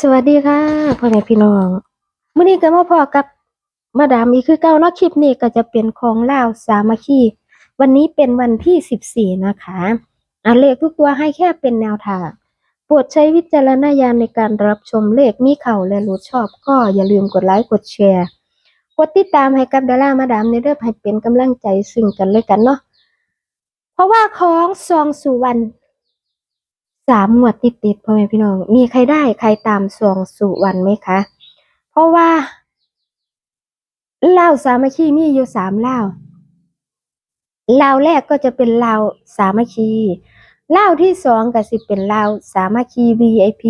สวัสดีค่ะพ่อแม่พี่น้องเมื้อนี้ก็มาพอกับมาดามอีกคือเก่าเนาะคลิปนี้ก็จะเป็นของลาวสามัคคีวันนี้เป็นวันที่14นะคะอะเลขทุกตัวให้แค่เป็นแนวทางโปรดใช้วิจารณญาณในการรับชมเลขมีเข่าและรู้ชอบ ก็อย่าลืมกดไลค์กดแชร์กดติดตามให้กับดารามาดามในเด้อให้เป็นกำลังใจซึ่งกันและกันเนาะเพราะว่าของซองสุวรรณ สามหมวดติดติดพ่อแม่พี่น้อง มีใครได้ใครตามสวงสุวรรณไหมคะ เพราะว่าเลาสามัคคีมีอยู่สามเลาวลาแรกก็จะเป็นเลาสามัคคีลาที่สองก็สิเป็นเลาสามัคคี VIP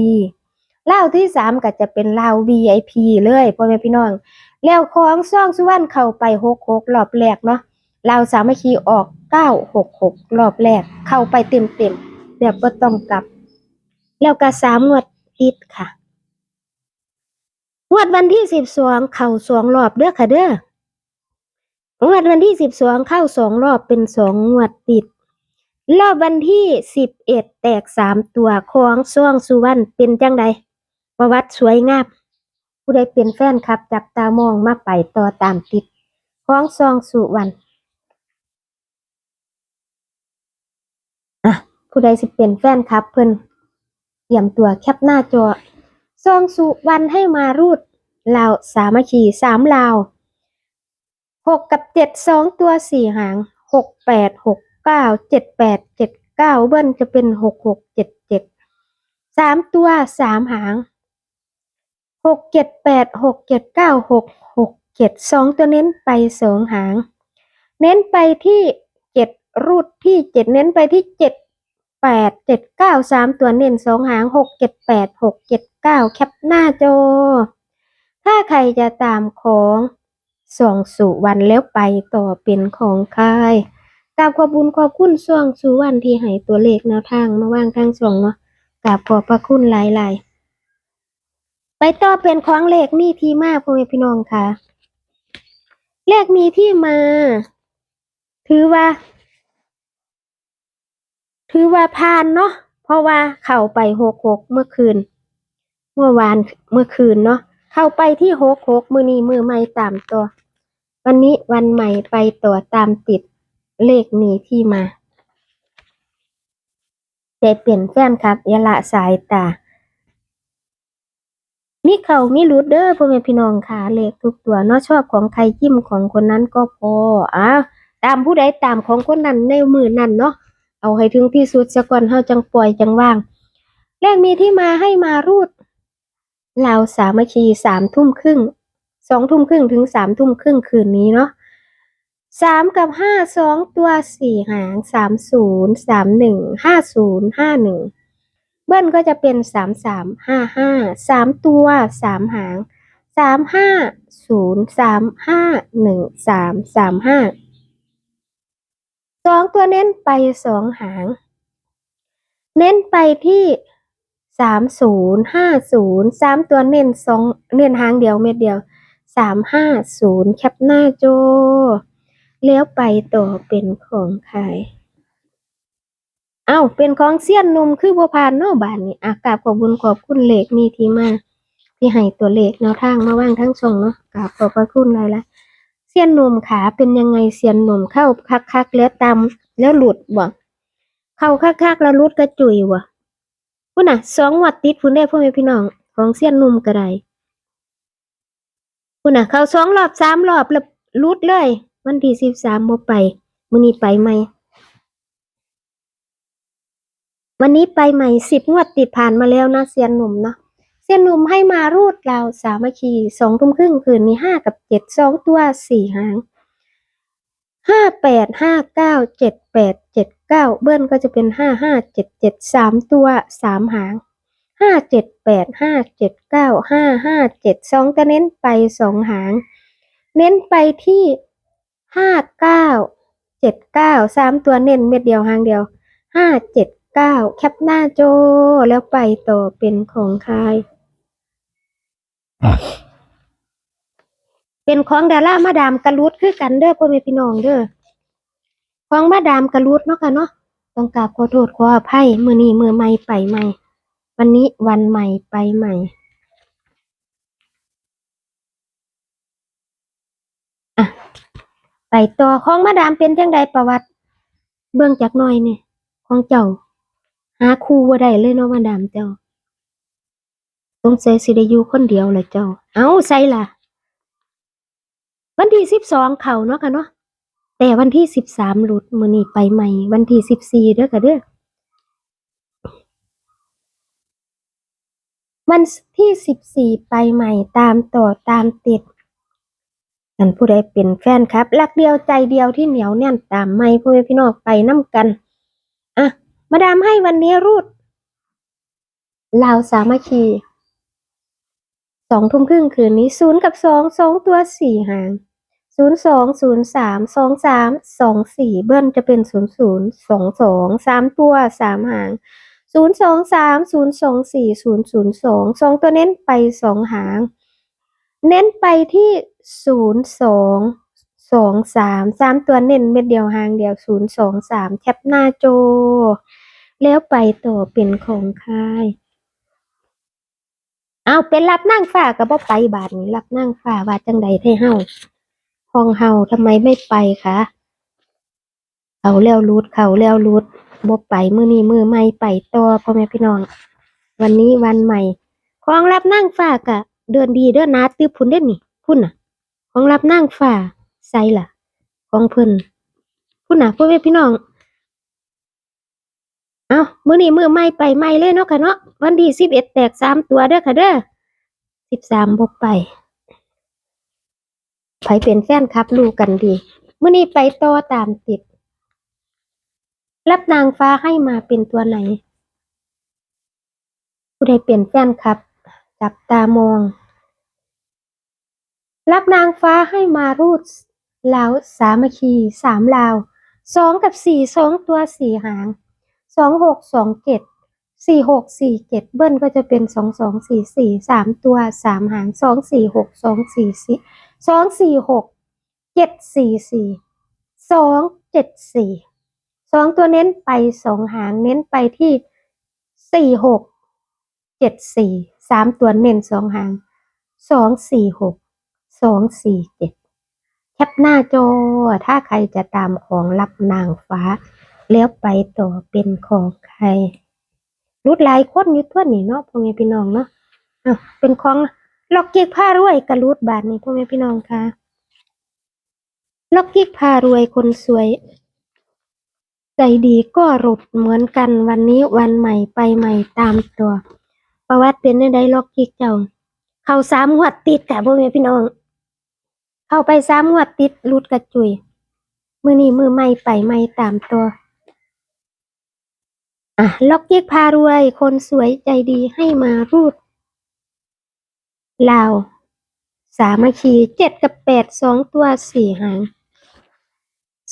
เลาที่สามก็จะเป็นเลา VIP เลยพ่อแม่พี่น้อง แล้วของซ่องสุวรรณเข้าไปหกหกรอบแรกเนาะเลาสามัคคีออกเก้าหกหกรอบแรกเข้าไปเต็มเต็ม แบบบ่ต้องกลับ แล้วก็สามงวดติดค่ะ งวดวันที่สิบสองเข้าสองรอบเด้อค่ะเด้องวดวันที่สิบสองเข้าสองรอบเป็นสองงวดติด รอบวันที่สิบเอ็ดแตกสามตัวของซ่วงสุวรรณเป็นจังใดประวัติสวยงามผู้ใดเป็นแฟนคลับ จับตามองมาไปต่อตามติดของซองสุวรรณอะ ผู้ใดสิเป็นแฟนคลับ เพิ่นเตรียมตัวแคปหน้าจอซองสุวรรณให้มารูดลาวสามัคคีสามลาวหกกับเจ็ดสองตัวสี่หางหกแปดหกเก้าเจ็ดแปดเจ็ดเก้าเบิ้ลจะเป็นหกหกเจ็ดเจ็ดสามตัวสามหางหกเจ็ดแปดหกเจ็ดเก้าหกหกเจ็ดสองตัวเน้นไปสองหาง เน้นไปที่เจ็ดรูดที่เจ็ดเน้นไปที่เจ็ด แปดเจ็ดเก้าสามตัวเน้นสองหางหกเจ็ดแปดหกเจ็ดเก้าแคปหน้าจอ ถ้าใครจะตามของส่องสุวรรณแล้วไปต่อเป็นของใครกราบขอบบุญขอบคุณส่วงสุวรรณที่ให้ตัวเลขแนวทางมาว่างทางส่องเนาะกราบขอบพระคุณหลาย ๆ ไปต่อเป็นของเลขมีที่มาพ่อแม่พี่น้องค่ะ เลขมีที่มา ถือว่า ถือว่าผ่านเนาะเพราะว่าเข้าไปหกหกเมื่อคืน เมื่อวานเมื่อคืนเนาะเข้าไปที่หกหกมือนี้มือใหม่ตามตัว วันนี้วันใหม่ไปต่อตามติดเลขมีที่มาได้เปลี่ยนแฟนครับยาละสายตามีเขามีรูดเด้อพ่อแม่พี่น้องค่ะ เลขทุกตัวเนาะชอบของใครจิ้มของคนนั้นก็พออะตามผู้ใดตามของคนนั้นในมือนั้นเนาะ เอาให้ถึงที่สุดซะก่อนเฮาจังปล่อยจังว่างเลขมีที่มาให้มารูดลาวสามัคคีสามทุ่มครึ่งสองทุ่มครึ่งถึงสามทุ่มครึ่งคืนนี้เนาะสามกับห้าสองตัวสี่หางสามศูนย์สามหนึ่งห้าศูนย์ห้าหนึ่งเบิ้ลก็จะเป็นสามสามห้าห้าสามตัวสามหางสามห้าศูนย์สามห้าหนึ่งสามสามห้า สองตัวเน้นไปสองหาง เน้นไปที่สามศูนย์ห้าศูนย์สามตัวเน้นสองเน้นหางเดียวเม็ดเดียวสามห้าศูนย์แคปหน้าโจแล้วไปต่อเป็นของใครเอ้าเป็นของเสี้ยนนุ่มคือบัวพานเนอกบ้านนี่อากาบขอบคุญขอบคุณเหลขมีที่มาที่ให้ตัวเลขแนวทางมาว่างทั้งช่องเนาะกราบขอบพระคุณหลยละ เซียนหนุ่มขาเป็นยังไงเสียนหนุ่มเข้าคักๆแล้วตามแล้วหลุดบ่เข้าคักๆแล้วลุดกระจุยบ่พุ่นน่ะสองวัดติดพุ่นได้พ่อแม่พี่น้องของเสียนหนุ่มก็ได้พุ่นน่ะ เข้าสองรอบสามรอบแล้วลุดเลย วันที่สิบสามบ่ไปมื้อนี้ไปใหมวันนี้ไปใหม่สิบงวดติดผ่านมาแล้วนะเซียนหนุ่มเนาะ เซียนหนุ่มให้มารูดเราสามัคคีสองทุ่มครึ่งคืนมีห้ากับเจ็ดสองตัวสี่หางห้าแปดห้าเก้าเจ็ดแปดเจ็ดเก้าเบิ้ลก็จะเป็นห้าห้าเจ็ดเจ็ดสามตัวสามหางห้าเจ็ดแปดห้าเจ็ดเก้าห้าห้าเจ็ดสองก็เน้นไปสองหาง เน้นไปที่ห้าเก้าเจ็ดเก้าสามตัวเน้นเม็ดเดียวหางเดียวห้าเจ็ดเก้าแคปหน้าโจแล้วไปต่อเป็นของใคร เป็นของดารามาดามกระลุดคือกันเด้อพ่อแม่พี่น้องเด้อของมาดามกระลุดเนาะค่ะเนาะต้องกราบขอโทษขออภัยมือนี้มือใหม่ไปใหม่ วันนี้วันใหม่ไปใหม่อะไปต่อของมาดามเป็นจังใดประวัติ เบื้องจากน้อยเนี่ยของเจ้า หาคู่ว่าได้เลยเนาะมาดามเจ้า สงสัยสิได้อยู่คนเดียวแหละเจ้า เอาใส่ล่ะ วันที่สิบสองเข่าเนาะค่ะเนาะแต่วันที่สิบสามหลุดมือนี้ไปใหม่ วันที่สิบสี่เด้อค่ะเด้อวันที่สิบสี่ไปใหม่ตามต่อตามติดท่านผู้ใดเป็นแฟนครับรักเดียวใจเดียวที่เหนียวแน่นตามไม่พ่อแม่พี่น้องไปน้ำกันอะมาดามให้วันนี้รูดลาวสามัคคี สองทุ่มครึ่งคืนนี้ศูนย์กับสองสองตัวสี่หางศูนย์สองศูนย์สามสองสามสองสี่เบิ้ลจะเป็นศูนย์ศูนย์สองสองสามตัวสามหางศูนย์สองสามศูนย์สองสี่ศูนย์ศูนย์สองสองตัวเน้นไปสองหาง เน้นไปที่ศูนย์สองสองสามสามตัวเน้นเม็ดเดียวหางเดียวศูนย์สองสามแคปหน้าโจ แล้วไปต่อเป็นของค่าย เอาเป็นรับนั่งฝ้ากับบ่ไปบาทนี้รับนั่งฝ้าว่าจังใดให้เฮาห้องเฮาทำไมไม่ไปคะเขาแล้วรูดเขาแล้วรูดบ่ไปมือนี้มือใหม่ไปต่อพ่อแม่พี่น้อง วันนี้วันใหม่ของรับนั่งฝ้ากะ เดินดีเดินนาตื้อพุ่นเด้นนี่พุ่นน่ะ ของรับนั่งฝ้าใส่ล่ะ ของเพิ่นพุ่นน่ะพ่อแม่พี่น้อง เอามื้อนี้มือใหม่ไปใหม่เลยเนาะค่ะเนาะวันที่สิบเอ็ดแตกสามตัวเด้อค่ะเด้อสิบสามบ่ไปไผเป็นแฟนคลับรู้กันดีมื้อนี้ไปต่อตามติด รับนางฟ้าให้มาเป็นตัวไหน ผู้ใดเป็นแฟนคลับ จับตามอง รับนางฟ้าให้มารูดลาวสามัคคีสามลาวสองกับสี่สองตัวสี่หาง สองหกสองเจ็ดสี่หกสี่เจ็ดเบิ้ลก็จะเป็นสองสองสี่สี่สามตัวสามหางสองสี่หกสองสี่สี่สองสี่หกเจ็ดสี่สี่สองเจ็ดสี่สองตัวเน้นไปสองหางเน้นไปที่สี่หกเจ็ดสี่สามตัวเน้นสองหางสองสี่หกสองสี่เจ็ดแคปหน้าจอถ้าใครจะตามของรับนางฟ้า แล้วไปต่อเป็นของใครรุดหลายคนอยู่ทั่วนี่เนาะพ่อแม่พี่น้องเนาะอะเป็นของล็อกเกิกผ้ารวยกับรูดบาทนี่พ่อแม่พี่น้องค่ะล็อกเกิกผ้ารวยคนสวย ใจดีก็รุดเหมือนกันวันนี้วันใหม่ไปใหม่ตามตัว ประวัติเป็นได้ล็อกเกิกเจ้า เข้าสามงวดติดค่ะพ่อแม่พี่น้อง เข้าไปสามงวดติดรุดกระจุยมือนี้มือใหม่ไปใหม่ตามตัว อะล็อกเก๊กพารวย คนสวยใจดีให้มารูดลาวสามัคคีเจ็ดกับแปดสองตัวสี่หาง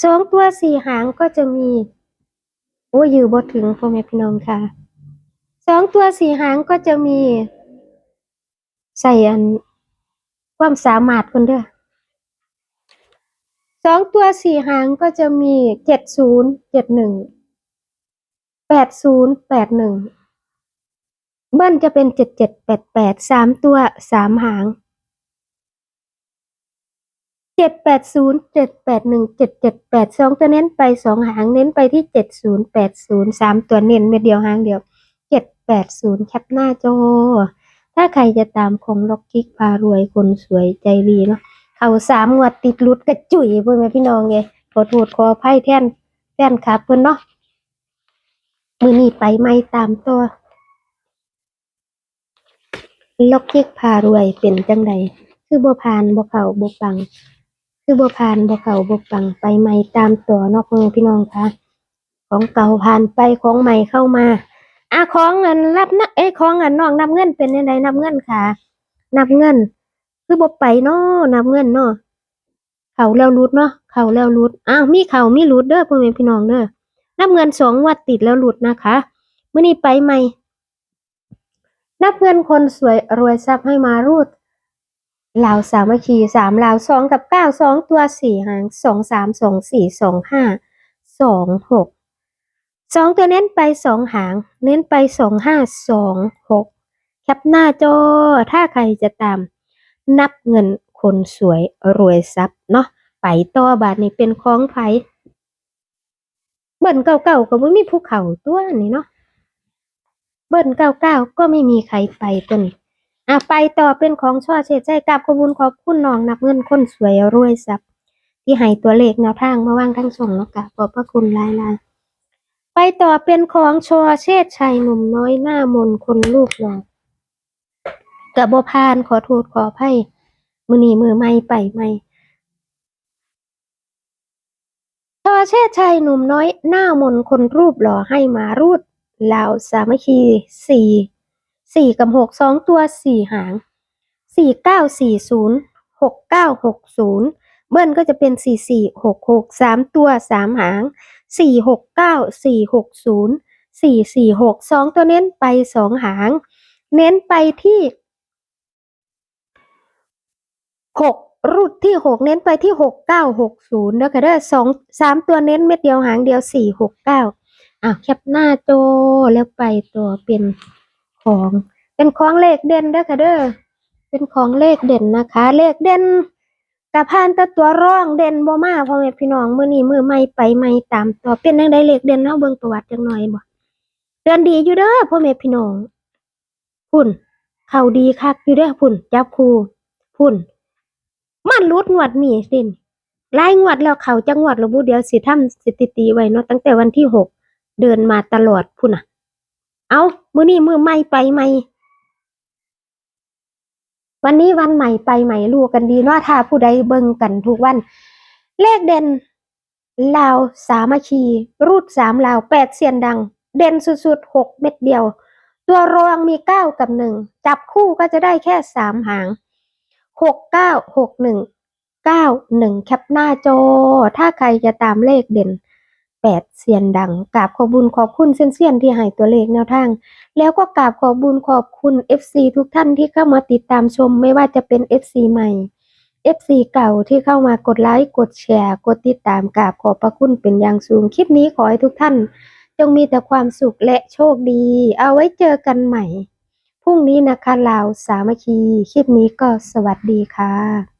สองตัวสี่หางก็จะมี โอ้ยอยู่บ่ถึงพ่อแม่พี่น้องค่ะสองตัวสี่หางก็จะมี ใส่อันความสามารถคนเด้อสองตัวสี่หางก็จะมีเจ็ดศูนย์เจ็ดหนึ่ง แปดศูนย์แปดหนึ่งเบิ้ลจะเป็นเจ็ดเจ็ดแปดแปดสามตัวสามหางเจ็ดแปดศูนย์เจ็ดแปดหนึ่งเจ็ดเจ็ดแปดสองตัวเน้นไปสองหางเน้นไปที่เจ็ดศูนย์แปดศูนย์สามตัวเน้นเม็ดเดียวหางเดียวเจ็ดแปดศูนย์แคปหน้าจอถ้าใครจะตามของล็อกกิ๊กพารวยคนสวยใจดีเนาะเขาสามงวดติดหลุดกระจุยเพื่อแม่พี่น้องไงขอโทษขออภัยแท่นแฟนคลับเพิ่อนเนาะ มือนี้ไปไม่ตามตัวล็อกเก็กพารวยเป็นจังใดคือบ่ผ่านบ่เข้าบ่ปัง คือบ่ผ่านบ่เข้าบ่ปังไปไม่ตามตัวเนาะพ่อแม่พี่น้องคะของเก่าผ่านไปของใหม่เข้ามาอะของเงินรับนะเอ้ของเงินน้องนับเงินเป็นจังไดนับเงินค่ะ นับเงิน คือบ่ไปเนาะนับเงินเนาะเขาแล้วรูดเนาะเขาแล้วรูดอ้าวมีเขามีรูดเด้อพ่อแม่พี่น้องเด้อ นับเงินสองวัดติดแล้วรูดนะคะเมื้อนี้ไปใหม่ นับเงินคนสวยรวยทรัพย์ให้มารูดลาวสามัคคีสามลาวสองกับเก้าสองตัวสี่หางสองสามสองสี่สองห้าสองหกสองตัวเน้นไปสองหาง เน้นไปสองห้าสองหกแคปหน้าจอถ้าใครจะตาม นับเงินคนสวยรวยทรัพย์เนาะไปต่อบาทนี่เป็นของไผเบิ่นเก่าๆก็บ่มีภูเขาตัวนี่เนาะเบิ่นเก่าๆก็ไม่มีใครไปตัวนี้อะไปต่อเป็นของช่อเฉดใจกับขอบุญขอบคุณน้องนับเงินคนสวยรวยทรัพย์ที่ให้ตัวเลขแนวทางมาว่างทั้งส่งเนาะกะขอบพระคุณลายๆไปต่อเป็นของชอเชษชัยหนุ่มน้อยหน้ามนคนลูกหล่อกะบ่พานขอโทษขออภัยมื้อนี้มือใหม่ไปใหม่ ชอเชษชัยหนุ่มน้อยหน้ามนคนรูปหล่อให้มารูดลาวสามัคคีสี่สี่กับหกสองตัวสี่หางสี่เก้าสี่ศูนย์หกเก้าหกศูนย์เบิ้ลก็จะเป็นสี่สี่หกหกสามตัวสามหางสี่หกเก้าสี่หกศูนย์สี่สี่หกสองตัวเน้นไปสองหาง เน้นไปที่หก รูดที่หกเน้นไปที่หกเก้าหกศูนย์นะคะเด้อสองสามตัวเน้นเม็ดเดียวหางเดียวสี่หกเก้าอะแคปหน้าโจแล้วไปตัวเป็นของ เป็นของเลขเด่นเด้อค่ะเด้อเป็นของเลขเด่นนะคะ เลขเด่นกะพานตะตัวร่องเด่นบ่มาพ่อแม่พี่น้องมือนี้มือใหม่ไปใหม่ตามต่อเป็นจังไดเลขเด่นเฮาเบิ่งประวัติจังหน่อยบ่เดือนดีอยู่เด้อพ่อแม่พี่น้องพุ่น เข้าดีคักอยู่เด้อพุ่นจับคู่พุ่น มันรุดงวดนี่สินรายงวดแล้วเขาจังหวัดระบุเดียวสิทำสถิติไว้เนาะตั้งแต่วันที่หกเดินมาตลอดพุ่นน่ะ เอามือนี้มือใหม่ไปใหม่วันนี้วันใหม่ไปใหม่รู้กันดีเนาะถ้าผู้ใดเบิ่งกันทุกวัน เลขเด่นลาวสามัคคี รูดสามลาวแปดเสียนดัง เด่นสุดๆหกเม็ดเดียว ตัวรองมีเก้ากับหนึ่งจับคู่ก็จะได้แค่สามหาง หกเก้าหกหนึ่งเก้าหนึ่งแคปหน้าจอ ถ้าใครจะตามเลขเด่นแปดเสียนดังกราบขอบุญขอบคุณเส้นเสียนๆที่ให้ตัวเลขแนวทาง แล้วก็กราบขอบบุญขอบคุณ FC ทุกท่านที่เข้ามาติดตามชมไม่ว่าจะเป็น FC ใหม่ FC เก่าที่เข้ามากดไลค์กดแชร์ กดติดตามกราบขอบพระคุณเป็นอย่างสูงคลิปนี้ขอให้ทุกท่าน จงมีแต่ความสุขและโชคดี เอาไว้เจอกันใหม่ พรุ่งนี้นะคะลาวสามัคคี คลิปนี้ก็สวัสดีค่ะ